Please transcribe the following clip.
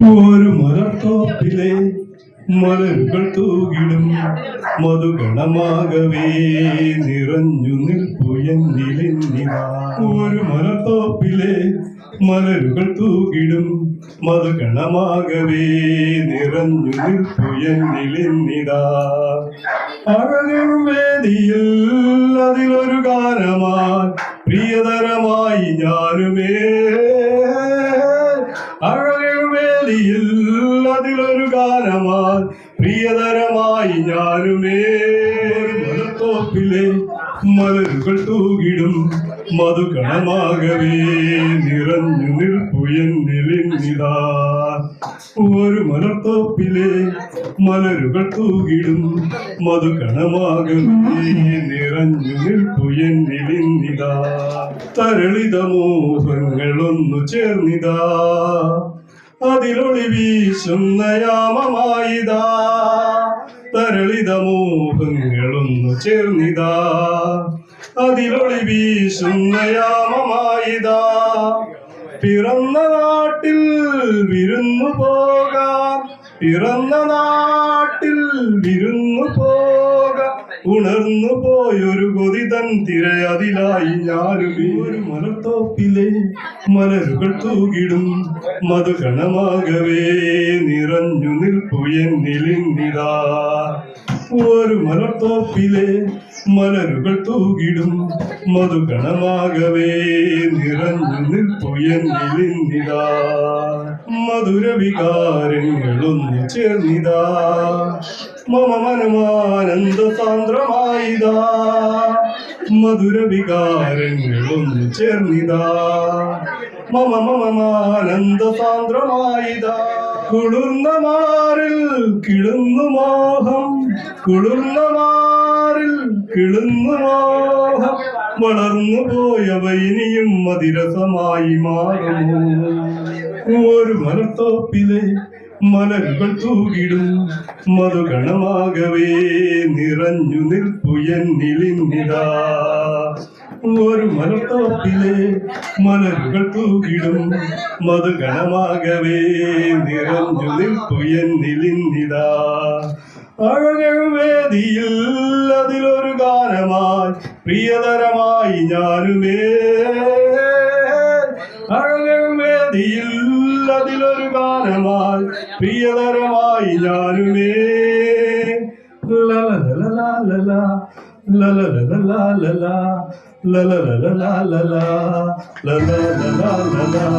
ഒരു മലത്തോപ്പിലെ മലരുകൾ തൂകിടും. മധുഗണമാകവേ നിറഞ്ഞു നിൽപ്പു എന്നിലിന്നിതാ ഒരു മലത്തോപ്പിലെ മലരുകൾ തൂകിടും. മധുഗണമാകവേ നിറഞ്ഞു നിൽപ്പു എന്നിലിന്നിതാ അഴകും വേദിയിൽ അതിലൊരു ഗാനമായി പ്രിയതരമായി ഞാനുമേ. അഴകും വേദിയിൽ അതിലൊരു ഗാനമായി പ്രിയതരമായി ഞാനുമേ മലത്തോപ്പിലെ മലരുകൾ തൂകിടും മധുകണമാകവേ നിറഞ്ഞു നിൽപ്പു എന്നിലിന്നിതാ ഒരു മലത്തോപ്പിലെ മലരുകൾ തൂകിടും മധുകണമാകവേ നിറഞ്ഞു നിൽപ്പു എന്നിലിന്നിതാ തരളിത മോഹങ്ങളൊന്നു ചേർന്നിതാ. അതിലൊളി വീശുന്ന യാമമായിതാ. തരളിത മോഹങ്ങളൊന്നു ചേർന്നിതാ. അതിലൊളി വീശുന്ന യാമമായിതാ. പിറന്ന നാട്ടിൽ വിരുന്നു പോകാം. പിറന്ന നാട്ടിൽ വിരുന്നു പോകാം. ഉണർന്നു പോയൊരു കൊതിതൻ തിരയതിലായി ഞാനും ഒരു മലത്തോപ്പിലെ മലരുകൾ തൂകിടും. മധുഗണമാകവേ നിറഞ്ഞു നിൽപ്പു എന്നിലിന്നിതാ ഒരു മലത്തോപ്പിലെ മലരുകൾ തൂകിടും. മധുഗണമാകവേ നിറഞ്ഞു നിൽപ്പു എന്നിലിന്നിതാ മധുര വികാരങ്ങളൊന്നു ചേർന്നിതാ. മമ മനമാനന്ദ സാന്ദ്രമായിതാ മധുര വികാരങ്ങളൊന്നു ചേർന്നിതാ. മമ മമമാനന്ദ സാന്ദ്രമായിതാ കുളിർന്ന മാറിൽ കിളുന്നു മോഹം. കുളിർന്ന മാറിൽ കിളുന്നു മോഹം. വളർന്നു പോയവ ഇനിയും മതിരസമായി മാറുമോ? ഒരു മലത്തോപ്പിലെ മലരുകൾ തൂകിടും. മധുഗണമാകവേ നിറഞ്ഞു നിൽപ്പു എന്നിലിന്നിതാ. ഒരു മലത്തോപ്പിലെ മലരുകൾ തൂകിടും. മധുഗണമാകവേ നിറഞ്ഞു നിൽപ്പു എന്നിലിന്നിതാ. അഴകഴുവേദിയിൽ അതിലൊരു ഗാനമായി പ്രിയതരമായി ഞാനുമേ. അഴകഴ വേദിയിൽ അതിലൊരു ഗാനമായി പ്രിയതരമായി ഞാനുമേ ലലലലലാലല, ലലലലലാലല, ലലലലലാലല, ലലലലലാലല.